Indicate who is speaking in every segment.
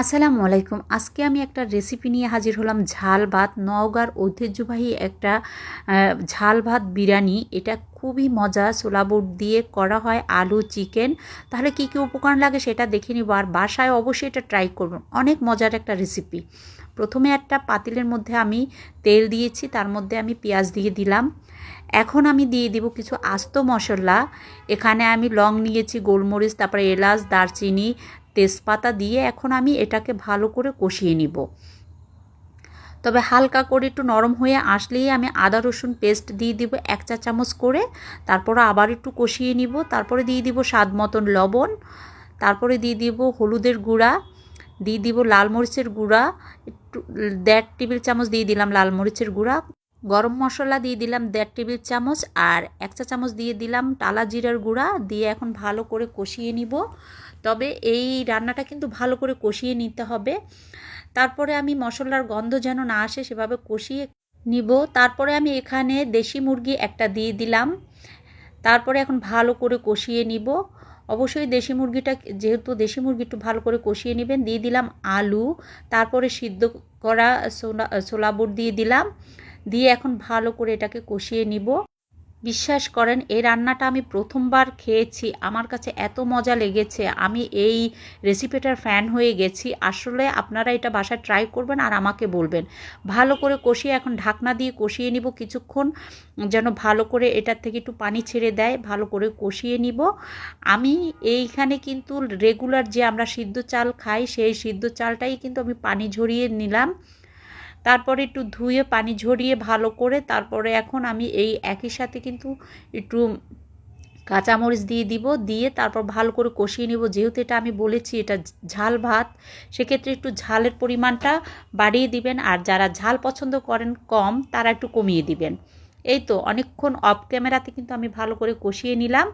Speaker 1: আসসালামু আলাইকুম। আজকে আমি একটা রেসিপি নিয়ে হাজির হলাম ঝাল ভাত। নওগাঁর ঐতিহ্যবাহী একটা ঝাল ভাত বিরিয়ানি। এটা খুবই মজা। ছোলা বুট দিয়ে করা হয় আলু, চিকেন। তাহলে কী কী উপকরণ লাগে সেটা দেখে নিব। আর বাসায় অবশ্যই এটা ট্রাই করব। অনেক মজার একটা রেসিপি প্রথমে একটা পাতিলের মধ্যে আমি তেল দিয়েছি। তার মধ্যে আমি পেঁয়াজ দিয়ে দিলাম। এখন আমি দিয়ে দিব কিছু আস্ত মশলা। এখানে আমি লং নিয়েছি গোলমরিচ, তারপরে এলাচ, দারচিনি তেজপাতা দিয়ে এখন আমি এটাকে ভালো করে কষিয়ে নিব। তবে হালকা করে একটু নরম হয়ে আসলেই আমি আদা, রসুন পেস্ট দিয়ে দিব এক চা চামচ করে। তারপরে আবার একটু কষিয়ে নিব। তারপরে দিয়ে দিব স্বাদ মতন লবণ। তারপরে দিয়ে দিব হলুদের গুঁড়া। দিয়ে দিব লাল মরিচের গুঁড়া। একটু দেড় টেবিল চামচ দিয়ে দিলাম লাল মরিচের গুঁড়া। গরম মশলা দিয়ে দিলাম দেড় টেবিল চামচ আর এক চা চামচ দিয়ে দিলাম টালা জিরার গুঁড়া দিয়ে এখন ভালো করে কষিয়ে নিব। তবে এই রান্নাটা কিন্তু ভালো করে কষিয়ে নিতে হবে। তারপরে আমি মশলার গন্ধ যেন না আসে সেভাবে কষিয়ে নিব। তারপরে আমি এখানে দেশি মুরগি একটা দিয়ে দিলাম। তারপরে এখন ভালো করে কষিয়ে নিব। অবশ্যই দেশি মুরগিটা যেহেতু দেশি মুরগি একটু ভালো করে কষিয়ে নেবেন, দিয়ে দিলাম আলু। তারপরে সিদ্ধ করা সোলা ছোলা বুট দিয়ে দিলাম। দিয়ে এখন ভালো করে এটাকে কষিয়ে নিব। বিশ্বাস করেন এই রান্নাটা আমি প্রথমবার খেয়েছি। আমার কাছে এত মজা লেগেছে। আমি এই রেসিপিটার ফ্যান হয়ে গেছি। আসলে আপনারা এটা বাসায় ট্রাই করবেন আর আমাকে বলবেন। ভালো করে কষিয়ে এখন ঢাকনা দিয়ে কষিয়ে নিব কিছুক্ষণ, যেন ভালো করে এটার থেকে একটু পানি ছেড়ে দেয়। ভালো করে কষিয়ে নিব। আমি এইখানে কিন্তু রেগুলার যে আমরা সিদ্ধ চাল খাই, সেই সিদ্ধ চালটাই কিন্তু আমি পানি ঝরিয়ে নিলাম। তারপরে একটু ধুয়ে পানি ঝরিয়ে ভালো করে তারপরে এখন আমি এই একই সাথে কিন্তু একটু কাঁচামরিচ দিয়ে দিব, দিয়ে তারপর ভালো করে কষিয়ে নিব। যেহেতু এটা আমি বলেছি এটা ঝাল ভাত, সেক্ষেত্রে একটু ঝালের পরিমাণটা বাড়িয়ে দিবেন আর যারা ঝাল পছন্দ করেন কম, তারা একটু কমিয়ে দিবেন। এই তো, অনেকক্ষণ অফ ক্যামেরাতে কিন্তু আমি ভালো করে কষিয়ে নিলাম।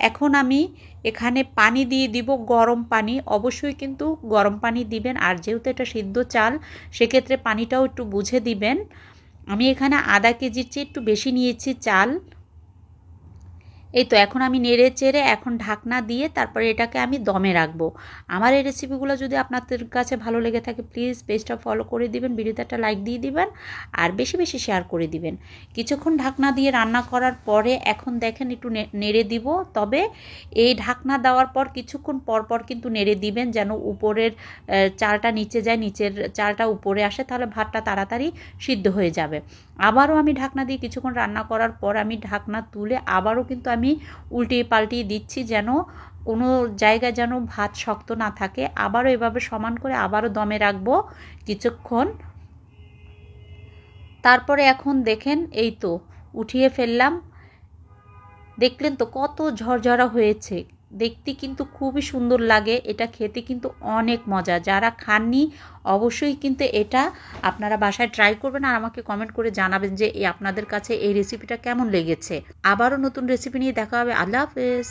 Speaker 1: এখন আমি এখানে পানি দিয়ে দিব, গরম পানি। অবশ্যই কিন্তু গরম পানি দিবেন, আর যেহেতু এটা সিদ্ধ চাল, সেক্ষেত্রে পানিটাও একটু বুঝে দিবেন। আমি এখানে আধা কেজির চেয়ে একটু বেশি নিয়েছি চাল। এই তো এখন আমি নেড়ে চেড়ে এখন ঢাকনা দিয়ে তারপরে এটাকে আমি দমে রাখব। আমার এই রেসিপিগুলো যদি আপনাদের কাছে ভালো লেগে থাকে প্লিজ পেজটা ফলো করে দিবেন ভিডিওতে একটা লাইক দিয়ে দিবেন, আর বেশি বেশি শেয়ার করে দিবেন। কিছুক্ষণ ঢাকনা দিয়ে রান্না করার পরে এখন দেখেন একটু নেড়ে দিব। তবে এই ঢাকনা দেওয়ার পর কিছুক্ষণ পর পর কিন্তু নেড়ে দিবেন যেন উপরের চালটা নিচে যায়, নিচের চালটা উপরে আসে, তাহলে ভাতটা তাড়াতাড়ি সিদ্ধ হয়ে যাবে। আবারও আমি ঢাকনা দিয়ে কিছুক্ষণ রান্না করার পর আমি ঢাকনা তুলে আবারও কিন্তু আমি উল্টিয়ে পাল্টিয়ে দিচ্ছি যেন কোনো জায়গায় যেন ভাত শক্ত না থাকে। আবারও এভাবে সমান করে আবারও দমে রাখব কিছুক্ষণ। তারপরে এখন দেখেন এই তো, উঠিয়ে ফেললাম। দেখলেন তো কত ঝরঝরা হয়েছে। দেখতে কিন্তু খুবই সুন্দর লাগে, এটা খেতে কিন্তু অনেক মজা। যারা খাননি, অবশ্যই কিন্তু এটা আপনারা বাসায় ট্রাই করবেন আর আমাকে কমেন্ট করে জানাবেন যে আপনাদের কাছে এই রেসিপিটা কেমন লেগেছে। আবারও নতুন রেসিপি নিয়ে দেখা হবে। আল্লাহ হাফেজ।